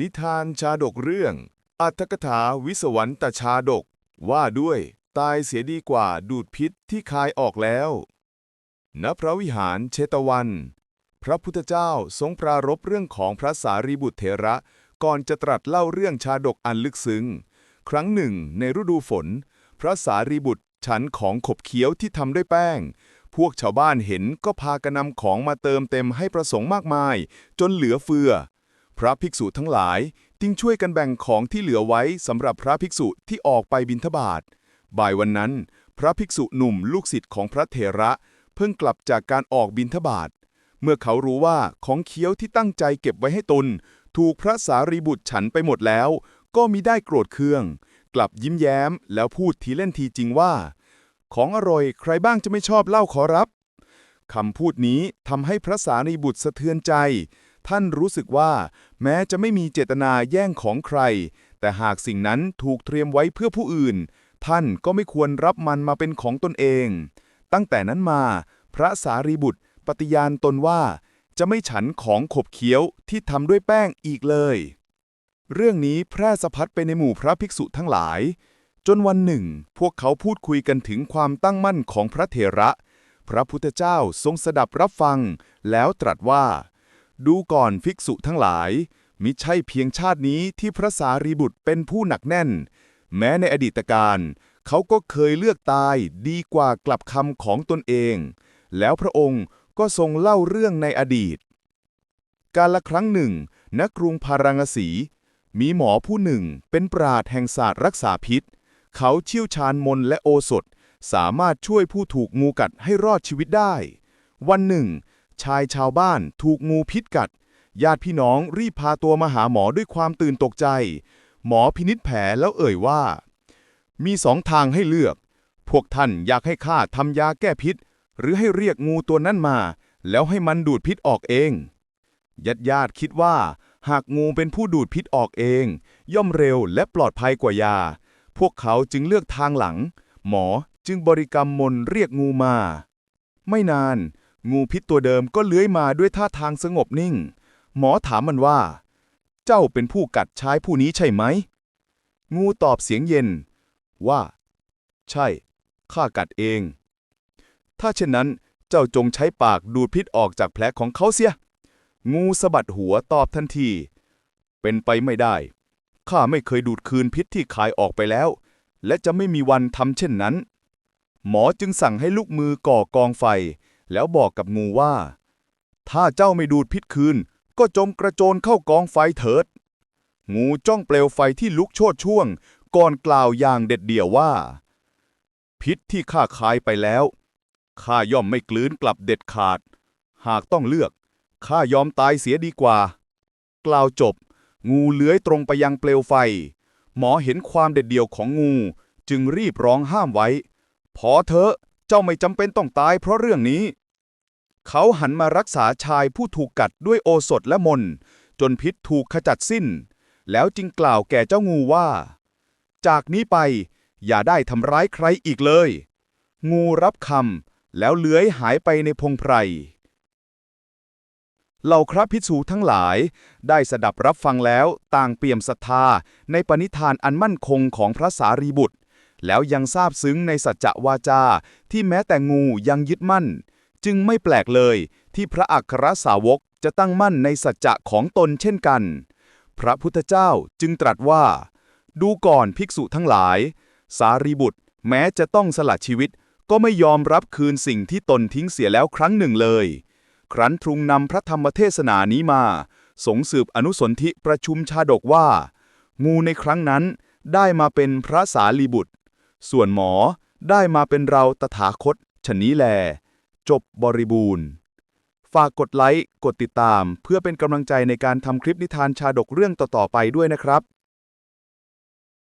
นิทานชาดกเรื่อง อัตถกถาวิสวรรตชาดก ว่าด้วยตายเสียดีกว่าดูดพิษที่คายออกแล้วณพระวิหารเชตวัน พระพุทธเจ้าทรงปรารภเรื่องของพระสารีบุตรเถระ ก่อนจะตรัสเล่าเรื่องชาดกอันลึกซึ้ง ครั้งหนึ่งในฤดูฝน พระสารีบุตรฉันของขบเคี้ยวที่ทำด้วยแป้ง พวกชาวบ้านเห็นก็พากันนำของมาเติมเต็มให้ประสงค์มากมาย จนเหลือเฟือ พระภิกษุทั้งหลายจึงช่วยกันแบ่งของที่เหลือไว้สำหรับพระภิกษุที่ออกไปบิณฑบาตบ่ายวันนั้น พระภิกษุหนุ่มลูกศิษย์ของพระเถระ เพิ่งกลับจากการออกบิณฑบาตเมื่อเขารู้ว่าของเคี้ยวที่ตั้งใจเก็บไว้ให้ตน ถูกพระสารีบุตรฉันไปหมดแล้ว ก็มิได้โกรธเคือง กลับยิ้มแย้ม แล้วพูดทีเล่นทีจริงว่า ของอร่อยใครบ้างจะไม่ชอบเล่าขอรับคำพูดนี้ทำให้พระสารีบุตรสะเทือนใจ ท่านรู้สึกว่า แม้จะไม่มีเจตนาแย่งของใคร แต่หากสิ่งนั้นถูกเตรียมไว้เพื่อผู้อื่น ท่านก็ไม่ควรรับมันมาเป็นของตนเอง ตั้งแต่นั้นมา พระสารีบุตร ปฏิญาณตนว่า จะไม่ฉันของขบเคี้ยวที่ทำด้วยแป้งอีกเลย เรื่องนี้แพร่สะพัดไปในหมู่พระภิกษุทั้งหลาย จนวันหนึ่ง พวกเขาพูดคุยกันถึงความตั้งมั่นของพระเถระ พระพุทธเจ้าทรงสดับรับฟัง แล้วตรัสว่า ดูก่อนภิกษุทั้งหลาย มิใช่เพียงชาตินี้ที่พระสารีบุตรเป็นผู้หนักแน่น แม้ในอดีตการเขาก็เคยเลือกตายดีกว่ากลับคำของตนเอง แล้วพระองค์ก็ทรงเล่าเรื่องในอดีต การละครั้งหนึ่ง ณ กรุงพาราณสี มีหมอผู้หนึ่งเป็นปราดแห่งศาสตร์รักษาพิษ เขาเชี่ยวชาญมนและโอสถ สามารถช่วยผู้ถูกงูกัดให้รอดชีวิตได้ วันหนึ่ง ชายชาวบ้านถูกงูพิษกัด ญาติพี่น้องรีบพาตัวมาหาหมอด้วยความตื่นตกใจ หมอพินิษแผลแล้วเอ่ยว่า มีสองทางให้เลือก พวกท่านอยากให้ข้าทำยาแก้พิษ หรือให้เรียกงูตัวนั้นมา แล้วให้มันดูดพิษออกเองญาติญาติคิดว่า หากงูเป็นผู้ดูดพิษออกเอง ย่อมเร็วและปลอดภัยกว่ายา พวกเขาจึงเลือกทางหลัง หมอจึงบริกรรมมนเรียกงูมา ไม่นาน งูพิษตัวเดิมก็เลื้อยมาด้วยท่าทางสงบนิ่ง หมอถามมันว่า เจ้าเป็นผู้กัดชายผู้นี้ใช่ไหม งูตอบเสียงเย็น ว่า ใช่ ข้ากัดเอง ถ้าเช่นนั้นเจ้าจงใช้ปากดูดพิษออกจากแผลของเขาเสีย งูสะบัดหัวตอบทันที เป็นไปไม่ได้ ข้าไม่เคยดูดคืนพิษที่ขายออกไปแล้ว และจะไม่มีวันทำเช่นนั้น หมอจึงสั่งให้ลูกมือก่อกองไฟ แล้วบอกกับงูว่า ถ้าเจ้าไม่ดูดพิษคืน ก็จมกระโจนเข้ากองไฟเถิด งูจ้องเปลวไฟที่ลุกโชดช่วง ก่อนกล่าวอย่างเด็ดเดี่ยวว่า พิษที่ข้าคายไปแล้วข้าย่อมไม่กลืนกลับเด็ดขาด หากต้องเลือกข้ายอมตายเสียดีกว่า กล่าวจบ งูเลื้อยตรงไปยังเปลวไฟ หมอเห็นความเด็ดเดี่ยวของงู จึงรีบร้องห้ามไว้ พอเถอะ เจ้าไม่จำเป็นต้องตายเพราะเรื่องนี้ เขาหันมารักษาชายผู้ถูกกัดด้วยโอสถและมน จนพิษถูกขจัดสิ้น แล้วจึงกล่าวแก่เจ้างูว่า จากนี้ไปอย่าได้ทำร้ายใครอีกเลย งูรับคำแล้วเลื้อยหายไปในพงไพรเหล่าพระภิกษุทั้งหลายได้สดับรับฟังแล้วต่างเปี่ยมศรัทธาในปณิธานอันมั่นคงของพระสารีบุตร แล้วยังทราบซึ้งในสัจจะวาจา ที่แม้แต่งูยังยึดมั่น จึงไม่แปลกเลยที่พระอัครสาวกจะตั้งมั่นในสัจจะของตนเช่นกัน พระพุทธเจ้าจึงตรัสว่า ดูก่อนภิกษุทั้งหลาย สารีบุตร แม้จะต้องสละชีวิต ก็ไม่ยอมรับคืนสิ่งที่ตนทิ้งเสียแล้วครั้งหนึ่งเลย ครั้นทรุงนำพระธรรมเทศนานี้มา สงสืบอนุสนธิประชุมชาดกว่า งูในครั้งนั้นได้มาเป็นพระสารีบุตร ส่วนหมอได้มาเป็นเราตถาคตชนี้แล จบบริบูรณ์ ฝากกดไลค์ กดติดตาม เพื่อเป็นกำลังใจในการทำคลิปนิทานชาดกเรื่องต่อ ๆ ไปด้วยนะครับ